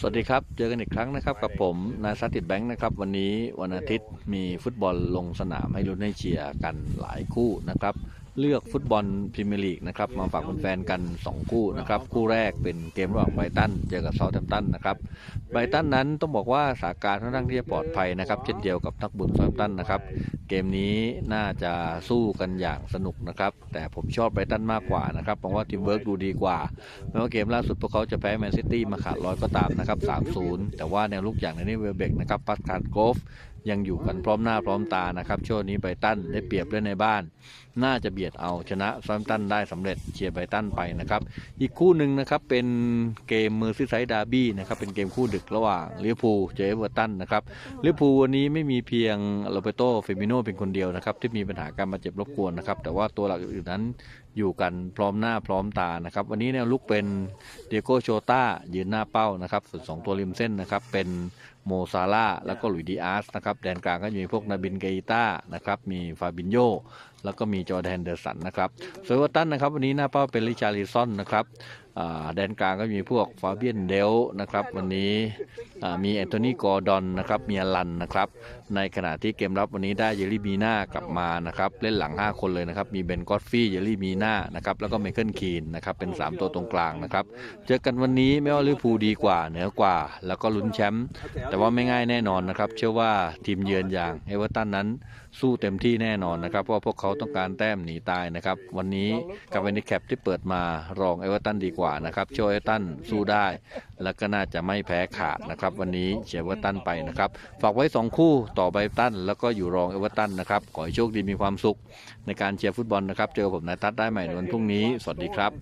สวัสดีครับ เจอกันอีกครั้งนะครับ กับผมนายซัตติดแบงค์นะครับ วันนี้วันอาทิตย์มีฟุตบอลลงสนามให้ลุ้นให้เชียร์กันหลายคู่นะครับ เลือกฟุตบอลพรีเมียร์ลีกนะครับ มาฝากคุณแฟนกัน 2 คู่นะครับ คู่แรกเป็นเกมระหว่างไบรตันเจอกับเซาท์แฮมป์ตันนะครับไบรตันนั้นต้องบอกว่าสถานการณ์ค่อนข้างที่จะปลอดภัยนะครับ เช่นเดียวกับนักบุญเซาท์แฮมป์ตันนะครับ เกมนี้น่าจะสู้กันอย่างสนุกนะครับ แต่ผมชอบไบรตันมากกว่านะครับเพราะว่าทีมเวิร์กดูดีกว่าแม้ว่าเกมล่าสุดพวกเขาจะแพ้แมนซิตี้มาขาดร้อยก็ตามนะครับ 3-0 แต่ว่าแนวลุกอย่างในนี้เวลเบกนะครับปัสคาร์โกฟ ยังอยู่กันพร้อมหน้าพร้อมตานะครับช่วงนี้ไบตันได้เปรียบเล่นในบ้าน น่าจะเบียดเอาชนะซอมตันได้สำเร็จเชียร์ไบตันไปนะครับ อีกคู่หนึ่งนะครับเป็นเกมเมอร์ซิไซด์ดาร์บี้นะครับเป็นเกมคู่ดึกระหว่างลิเวอร์พูลเจอเอเวอร์ตันนะครับลิเวอร์พูลวันนี้ไม่มีเพียงโรเบโตเฟมิโนเป็นคนเดียวนะครับที่มีปัญหาการบาดเจ็บรบกวนนะครับแต่ว่าตัวหลักอื่นๆนั้น อยู่กันพร้อมหน้าพร้อมตานะครับ วันนี้เนี่ยลุกเป็นเดียโกโชต้ายืนหน้าเป้านะครับส่วนสองตัวริมเส้นนะครับ เป็นโมซาร่าแล้วก็หลุยดีอาร์สนะครับแดนกลางก็มีพวกนาบินเกอิต้านะครับมีฟาบินโยแล้วก็มีจอแดนเดอร์สันนะครับส่วนเวอร์ตันนะครับ วันนี้หน้าเป้าเป็นลิชาริซอนนะครับ แดนกลางก็มีพวกฟาเบียนเดลนะครับ วันนี้มีแอนโทนีกอร์ดอนนะครับมีอลันนะครับ ในขณะที่เกมรับวันนี้ได้เยลลี่มีน่ากลับมานะครับเล่นหลัง 5 คนเลยนะครับ มีเบนกอตฟี่เยลลี่มีน่านะครับแล้วก็ไมเคิลคีนนะครับเป็น 3 ตัวตรงกลางนะครับ เจอกันวันนี้ไม่ว่าลิเวอร์พูลดีกว่าเหนือกว่า แล้วก็ลุ้นแชมป์แต่ว่าไม่ง่ายแน่นอนนะครับ เชื่อว่าทีมเยือนอย่างเอเวอร์ตันนั้นสู้เต็มที่แน่นอนนะครับเพราะพวกเขาต้องการแต้มหนีตายนะครับวันนี้กับเวนิแคปที่เปิดมารองเอเวอร์ตันดีกว่านะครับโชว์เอเวตันสู้ได้ แล้วก็น่าจะไม่แพ้ขาดนะครับ วันนี้เชียร์เวอร์ตันไปนะครับ ฝากไว้ 2 คู่ต่อไบตันแล้วก็อยู่รองเอเวอร์ตันนะครับ ขอให้โชคดีมีความสุขในการเชียร์ฟุตบอลนะครับ เจอผมนายตัดได้ใหม่ในวันพรุ่งนี้ สวัสดีครับ